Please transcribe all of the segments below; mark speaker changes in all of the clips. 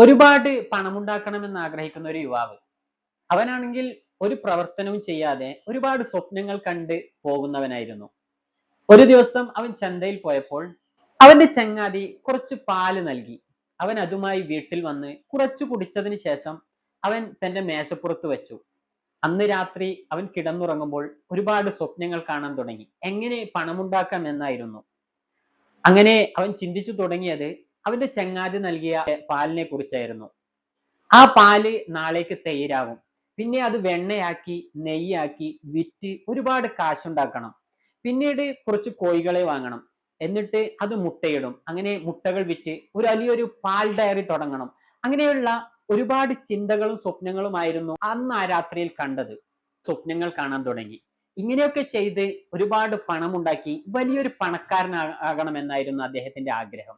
Speaker 1: ഒരുപാട് പണമുണ്ടാക്കണമെന്ന് ആഗ്രഹിക്കുന്ന ഒരു യുവാവ്. അവനാണെങ്കിൽ ഒരു പ്രവർത്തനവും ചെയ്യാതെ ഒരുപാട് സ്വപ്നങ്ങൾ കണ്ട് പോകുന്നവനായിരുന്നു. ഒരു ദിവസം അവൻ ചന്തയിൽ പോയപ്പോൾ അവന്റെ ചങ്ങാതി കുറച്ച് പാൽ നൽകി. അവൻ അതുമായി വീട്ടിൽ വന്ന് കുറച്ചു കുടിച്ചതിന് ശേഷം അവൻ തന്റെ മേശപ്പുറത്ത് വെച്ചു. അന്ന് രാത്രി അവൻ കിടന്നുറങ്ങുമ്പോൾ ഒരുപാട് സ്വപ്നങ്ങൾ കാണാൻ തുടങ്ങി. എങ്ങനെ പണമുണ്ടാക്കാം എന്നായിരുന്നു. അങ്ങനെ അവൻ ചിന്തിച്ചു തുടങ്ങിയത് അവന്റെ ചങ്ങാതി നൽകിയ പാലിനെ കുറിച്ചായിരുന്നു. ആ പാൽ നാളേക്ക് തൈരാകും പിന്നെ അത് വെണ്ണയാക്കി നെയ്യാക്കി വിറ്റ് ഒരുപാട് കാശുണ്ടാക്കണം. പിന്നീട് കുറച്ച് കോഴികളെ വാങ്ങണം. എന്നിട്ട് അത് മുട്ടയിടും. അങ്ങനെ മുട്ടകൾ വിറ്റ് ഒരു വലിയൊരു പാൽ ഡയറി തുടങ്ങണം. അങ്ങനെയുള്ള ഒരുപാട് ചിന്തകളും സ്വപ്നങ്ങളുമായിരുന്നു അന്ന് ആ രാത്രിയിൽ കണ്ടത്. സ്വപ്നങ്ങൾ കാണാൻ തുടങ്ങി. ഇങ്ങനെയൊക്കെ ചെയ്ത് ഒരുപാട് പണമുണ്ടാക്കി വലിയൊരു പണക്കാരനാകണമെന്നായിരുന്നു അദ്ദേഹത്തിന്റെ ആഗ്രഹം.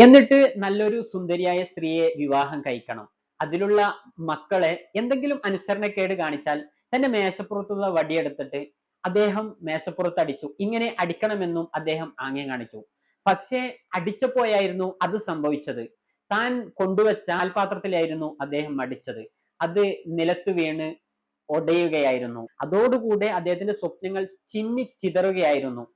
Speaker 1: എന്നിട്ട് നല്ലൊരു സുന്ദരിയായ സ്ത്രീയെ വിവാഹം കഴിക്കണം. അതിലുള്ള മക്കളെ എന്തെങ്കിലും അനുസരണക്കേട് കാണിച്ചാൽ തന്റെ മേശപ്പുറത്തുള്ള വടിയെടുത്തിട്ട് അദ്ദേഹം മേശപ്പുറത്ത് അടിച്ചു ഇങ്ങനെ അടിക്കണമെന്നും അദ്ദേഹം ആംഗ്യം കാണിച്ചു. പക്ഷേ അടിച്ചപ്പോയായിരുന്നു അത് സംഭവിച്ചത്. താൻ കൊണ്ടുവച്ച ആൽപാത്രത്തിലായിരുന്നു അദ്ദേഹം അടിച്ചത്. അത് നിലത്തു വീണ് ഒടയുകയായിരുന്നു. അതോടുകൂടെ അദ്ദേഹത്തിന്റെ സ്വപ്നങ്ങൾ ചിന്നി ചിതറുകയായിരുന്നു.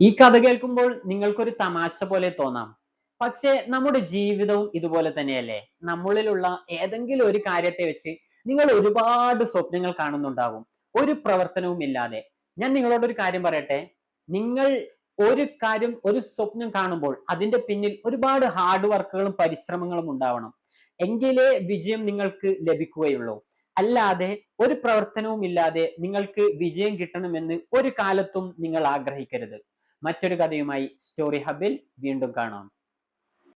Speaker 1: ഈ കഥ കേൾക്കുമ്പോൾ നിങ്ങൾക്കൊരു തമാശ പോലെ തോന്നാം. പക്ഷേ നമ്മുടെ ജീവിതവും ഇതുപോലെ തന്നെയല്ലേ? നമ്മളിലുള്ള ഏതെങ്കിലും ഒരു കാര്യത്തെ വെച്ച് നിങ്ങൾ ഒരുപാട് സ്വപ്നങ്ങൾ കാണുന്നുണ്ടാകും ഒരു പ്രവർത്തനവും ഇല്ലാതെ. ഞാൻ നിങ്ങളോട് ഒരു കാര്യം പറയട്ടെ? നിങ്ങൾ ഒരു കാര്യം ഒരു സ്വപ്നം കാണുമ്പോൾ അതിന്റെ പിന്നിൽ ഒരുപാട് ഹാർഡ് വർക്കുകളും പരിശ്രമങ്ങളും ഉണ്ടാവണം. എങ്കിലേ വിജയം നിങ്ങൾക്ക് ലഭിക്കുകയുള്ളൂ. അല്ലാതെ ഒരു പ്രവർത്തനവും ഇല്ലാതെ നിങ്ങൾക്ക് വിജയം കിട്ടണമെന്ന് ഒരു കാലത്തും നിങ്ങൾ ആഗ്രഹിക്കരുത്. മറ്റൊരു കഥയുമായി സ്റ്റോറി ഹബിൽ വീണ്ടും കാണാം.